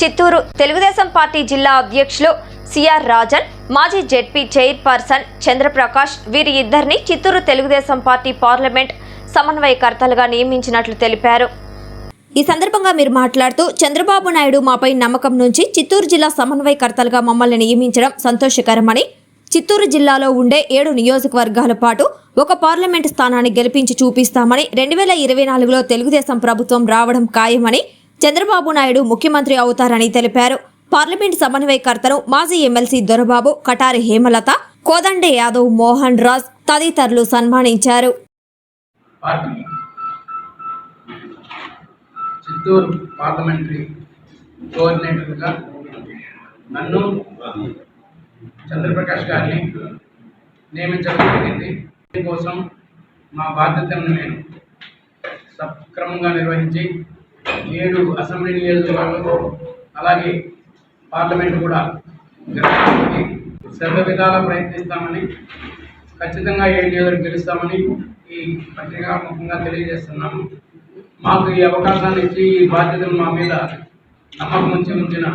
Chittoor Telugu Desam party జిల్లా అధ్యక్షులు CR Rajan మాజీ జెడ్పీ చైర్పర్సన్ చంద్రప్రకాష్ వీరి ఇద్దరిని చిత్తూరు తెలుగుదేశం పార్టీ పార్లమెంట్ సమన్వయకర్తలుగా నియమించినట్లు తెలిపారు. ఈ సందర్భంగా మీరు మాట్లాడుతూ చంద్రబాబు నాయుడు మాపై నమ్మకం నుంచి చిత్తూరు జిల్లా సమన్వయకర్తలుగా మమ్మల్ని నియమించడం సంతోషకరమని చిత్తూరు జిల్లాలో ఉండే ఏడు నియోజకవర్గాల పాటు ఒక పార్లమెంటు స్థానాన్ని గెలిపించి చూపిస్తామని రెండు వేల ఇరవై నాలుగులో తెలుగుదేశం ప్రభుత్వం రావడం ఖాయమని చంద్రబాబు నాయుడు ముఖ్యమంత్రి అవుతారని తెలిపారు. పార్లమెంట్ సమన్వయకర్తను మాజీ ఎమ్మెల్సీ దొరబాబు కటారి హేమలత కోదండే యాదవ్ మోహన్ రాజ్ తదితరులు సన్మానించారు. చిత్తూరు పార్లమెంటరీ కోఆర్డినేటర్గా నన్ను చంద్రప్రకాష్ గారిని నియమించడం జరిగింది. దీనికోసం మా బాధ్యతలను నేను సక్రమంగా నిర్వహించి ఏడు అసెంబ్లీ నియోజకవర్గంలో అలాగే పార్లమెంటు కూడా గెలవడానికి సర్వ విధాలా ప్రయత్నిస్తామని ఖచ్చితంగా ఏడు నియోజకవర్గం గెలుస్తామని ఈ పత్రికా ముఖంగా తెలియజేస్తున్నాము మాకు ఈ అవకాశాన్ని ఇచ్చి ఈ బాధ్యతను మా మీద నమ్మకం ఉంచి ఉంచిన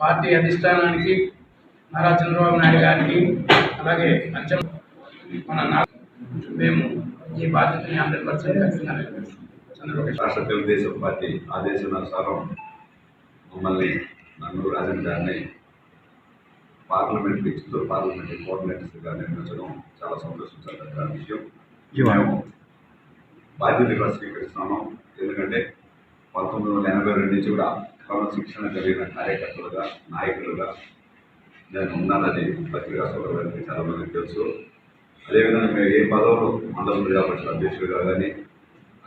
పార్టీ అధిష్టానానికి నారా చంద్రబాబు నాయుడు గారికి అలాగే అచ్చం మన నా మేము ఈ బాధ్యతని హండ్రెడ్ పర్సెంట్ ఖచ్చితంగా నెరవేరుస్తాం. రాష్ట్ర తెలుగుదేశం పార్టీ ఆదేశానుసారం మమ్మల్ని నన్ను రాజన్ గారిని పార్లమెంటరీ చిత్తూరు పార్లమెంటరీ కోఆర్డినేటర్స్గా నియమించడం చాలా సంతోషించాల్సిన విషయం. మేము బాధ్యతగా స్వీకరిస్తున్నాము. ఎందుకంటే పంతొమ్మిది వందల ఎనభై రెండు నుంచి కూడా క్రమశిక్షణ కలిగిన కార్యకర్తలుగా నాయకులుగా నేను ఉన్నానని పత్రికా సోదరులకి చాలా మందికి తెలుసు. అదేవిధంగా మేము ఏ పదవులు మండల ప్రజా పరిషత్ అధ్యక్షులుగా కానీ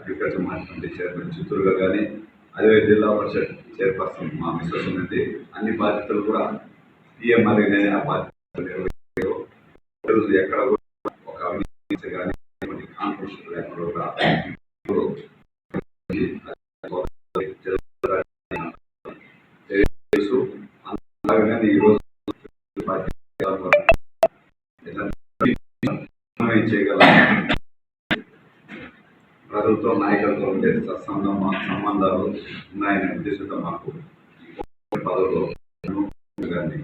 అగ్రికల్చర్ మార్కెట్ చైర్మన్ చిత్తూరుగా కానీ అదే జిల్లా పరిషత్ చైర్పర్సన్ మా మిస్సెస్ ఉన్నది అన్ని బాధ్యతలు కూడా పిఎంఆర్ నేను ఆ బాధ్యతలు. నిర్వహించారు ఎక్కడ కూడా ఒక అవినీతి కానీ కాన్ఫరెన్స్ లేకుండా కూడా ఇప్పుడు తెలుసు అలాగే ఈరోజు పార్టీ ఎలా చేయగల ప్రజలతో నాయకులతో ఉండే సత్సంగం సంబంధాలు ఉన్నాయనే ఉద్దేశంతో మాకు ఈ పదవిలో గారిని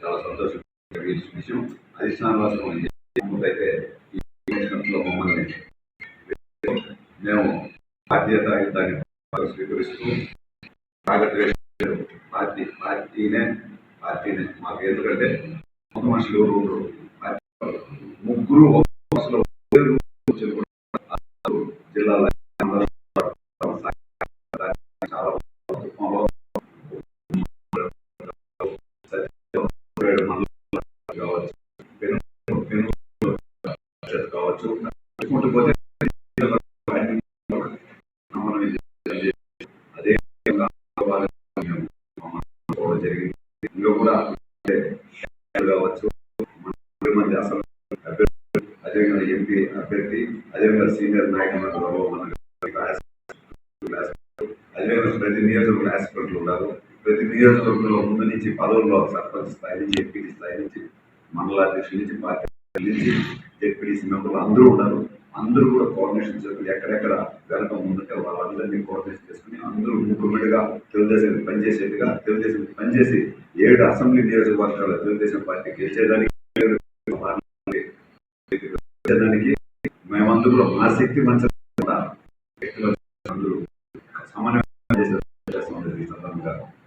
చాలా సంతోషం కలిగించిన విషయం అధిష్టానం అయితే మమ్మల్ని మేము బాధ్యత స్వీకరిస్తూ రాగద్వేషాలు పార్టీ పార్టీనే పార్టీనే మాకు. ఎందుకంటే ఒక మనుషులు ముగ్గురు ఒక బస్సులో వేరు కూర్చొని కూడా అందరూ జిల్లాలో అందరూ చాలా కుటుంబంలో ఏడు మండలాలు కావచ్చు కావచ్చు పోతే అదే విధంగా జరిగింది. కూడా కావచ్చు మంది అసలు అభ్యర్థి అదేవిధంగా ఎంపీ అభ్యర్థి అదేవిధంగా సీనియర్ నాయకులు అదేవిధంగా ప్రతి నియోజకవర్గంలో ఆస్పిరెంట్లు ఉన్నారు. ప్రతి నియోజకవర్గంలో ముందు నుంచి పదవుల్లో సర్పంచ్ స్థాయి నుంచి ఎంపీ స్థాయి నుంచి మండలాధ్యక్షుల నుంచి పార్టీ నుంచి జెడ్పీటీసీ మెంబర్లు అందరూ ఉన్నారు. అందరూ కూడా కోఆర్డినేషన్ చేసుకుని ఎక్కడెక్కడ వెనక ముందుగా వాళ్ళందరినీ కోఆర్డినేషన్ చేసుకుని అందరూ ముగ్గురుగా తెలుగుదేశం పనిచేసేట్టుగా తెలుగుదేశం పనిచేసి ఏడు అసెంబ్లీ నియోజకవర్గాల తెలుగుదేశం పార్టీ గెలిచేదానికి గెలిచేదానికి మేమందరూ కూడా మా శక్తి మంచి అందరూ సమన్వయం చేసే చేస్తాం ఈ సందర్భంగా